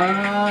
ಆ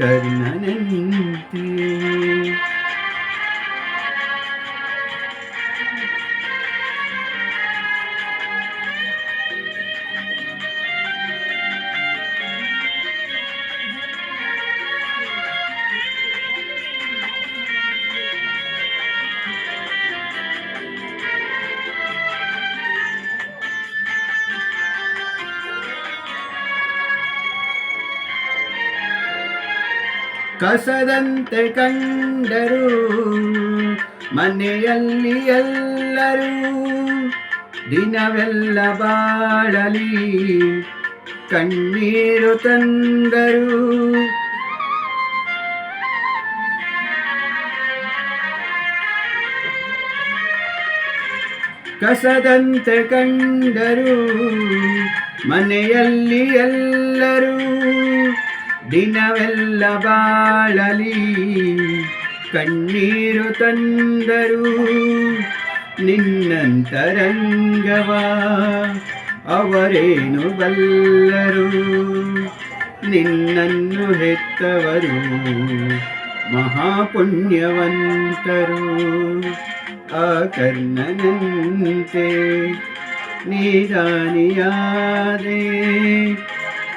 ಆ ಕಸದಂತೆ ಕಂಡರು ಮನೆಯಲ್ಲಿ ಎಲ್ಲರೂ ದಿನವೆಲ್ಲ ಬಾಳಲಿ. ಕಣ್ಣೀರು ತಂದರು ಕಸದಂತೆ ಕಂಡರು ಮನೆಯಲ್ಲಿ ಎಲ್ಲರೂ ದಿನವೆಲ್ಲ ಬಾಳಲಿ ಕಣ್ಣೀರು ತಂದರು ನಿನ್ನಂತರಂಗವ ಅವರೇನು ಬಲ್ಲರು? ನಿನ್ನನ್ನು ಹೆತ್ತವರು ಮಹಾಪುಣ್ಯವಂತರು. ಆ ಕರ್ಣನಂತೆ ನೀರಾನಿಯಾದೆ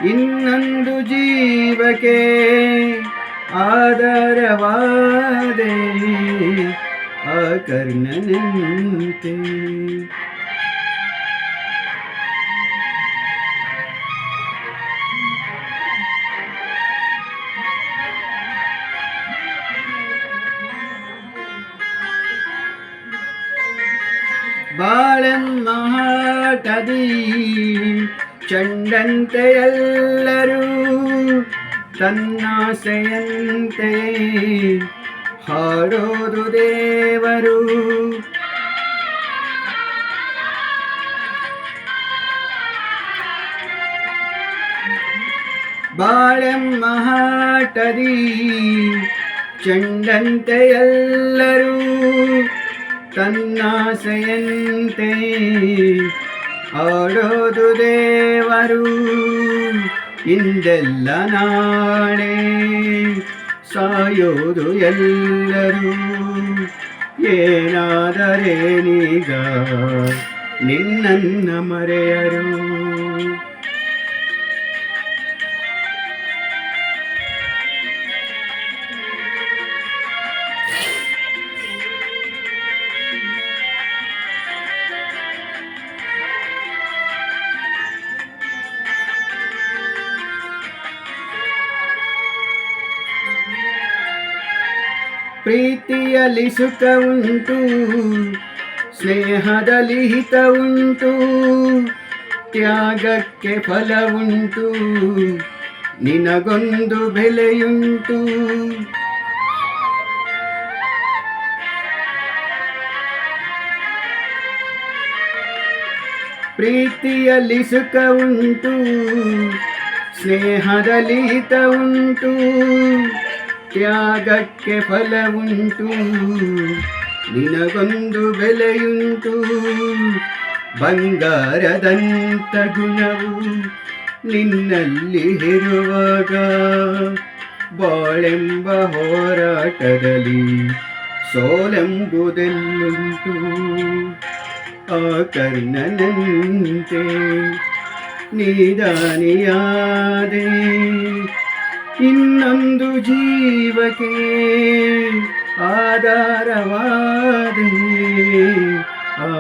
ಇನ್ನೊಂದು ಜೀವಕ್ಕೆ ಆಧಾರವಾದೆ ಆ ಕರ್ಣನಂತೆ ಬಾಳನ್ ಮಹಾಟದಿ ಚಂಡಂತೆ ಎಲ್ಲರೂ ತನ್ನಾಸೆಯಂತೆ ಹಾಡೋದು ದೇವರು. ಬಾಳೆಮ್ಮ ಹಾಟದಿ ಚಂಡಂತೆ ಎಲ್ಲರೂ ತನ್ನಾಸೆಯಂತೆ ಆಡೋದು ದೇವರು ಇಂದೆಲ್ಲ ನಾಳೆ ಸಾಯೋದು ಎಲ್ಲರೂ. ಏನಾದರೇನೀಗ ನಿನ್ನನ್ನ ಮರೆಯರು. ಪ್ರೀತಿಯಲ್ಲಿ ಸುಖ ಉಂಟು, ಸ್ನೇಹದಲ್ಲಿ ಹಿತ ಉಂಟು, ತ್ಯಾಗಕ್ಕೆ ಫಲ ಉಂಟು, ನಿನಗೊಂದು ಬೆಲೆಯುಂಟು. ಪ್ರೀತಿಯಲ್ಲಿ ಸುಖ ಉಂಟು, ಸ್ನೇಹದಲ್ಲಿ ಹಿತ ಉಂಟು. ತ್ಯಾಗಕ್ಕೆ ಫಲ ಉಂಟು ನಿನಗೊಂದು ಬೆಲೆಯುಂಟು. ಬಂಗಾರದಂತ ಗುಣವು ನಿನ್ನಲ್ಲಿ ಇರುವಾಗ ಬಾಳೆಂಬ ಹೋರಾಟದಲ್ಲಿ ಸೋಲೆಂಬುದೆಲ್ಲುಂಟು. ಆ ಕರ್ಣನಂತೆ ನೀದಾನಿಯಾದೆ. ಇನ್ನೊಂದು ಜೀವಕ್ಕೆ ಆಧಾರವಾದೆ ಆ